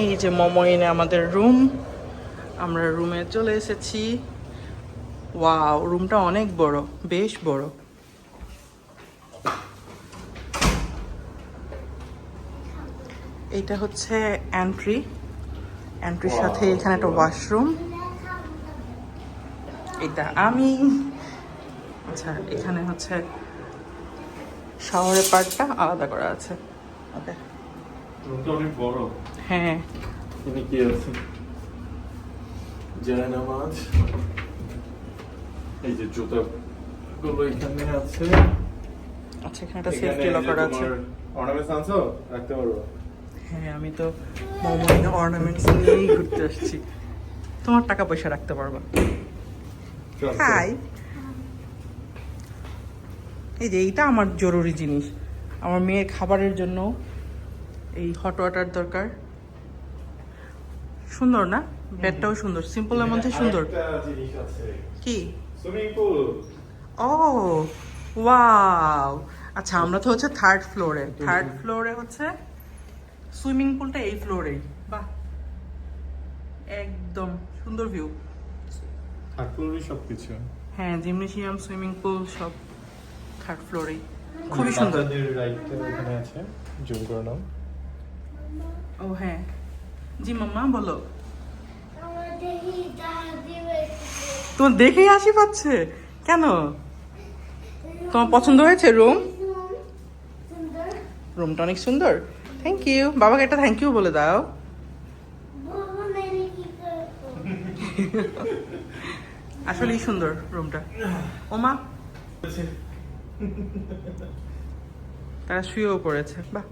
এই যে মমইনে আমাদের রুম আমরা রুমে চলে এসেছি। ওয়াও রুমটা অনেক বড় বেশ বড়। এটা হচ্ছে এন্ট্রি এন্ট্রির সাথে এখানে একটা ওয়াশরুম। এটা আমি। আচ্ছা এখানে হচ্ছে শাওয়ারের পার্টটা আলাদা করা আছে। ওকে। রুমটা অনেক বড়। হ্যাঁ। এখানে কি আছে? জয় নামাজ এই যে জুতা গুলো এখানে আছে। আচ্ছা এখানে একটা সেফটি লকার আছে। অর্নামেন্টস আনছো? রাখতে পারব? হ্যাঁ আমি তো মোমোইনে অর্নামেন্টস নিয়েই ঘুরতে আসছি। তোমার টাকা পয়সা রাখতে পারবা। হাই এই যে এইটা আমার জরুরি জিনিস। আমার মেয়ের খাবারের জন্য এই হট ওয়াটার দরকার। সুন্দর না? বেডটাও সুন্দর। সিম্পলের মধ্যে সুন্দর। কি? সুইমিং পুল ও ওয়াও। আচ্ছা আমরা তো হচ্ছে থার্ড ফ্লোরে থার্ড ফ্লোরে হচ্ছে সুইমিং পুলটা এই ফ্লোরেই বাহ। একদম সুন্দর ভিউ ঠাকুরই সবকিছু। হ্যাঁ জিমনেশিয়াম সুইমিং পুল সব থার্ড ফ্লোরেই খুবই সুন্দর। এখানে আছে। জুম করে নাও। ও হ্যাঁ। জি মাম্মা, বলো। তোমার দেখেই হাসি পাচ্ছে? কেন? তোমার পছন্দ হয়েছে রুম? রুমটা অনেক সুন্দর। থ্যাংক ইউ বাবাকে একটা থ্যাংক ইউ বলে দাও। আসলেই সুন্দর রুমটা। ওমা তারা শুয়েও পড়েছে। বাহ।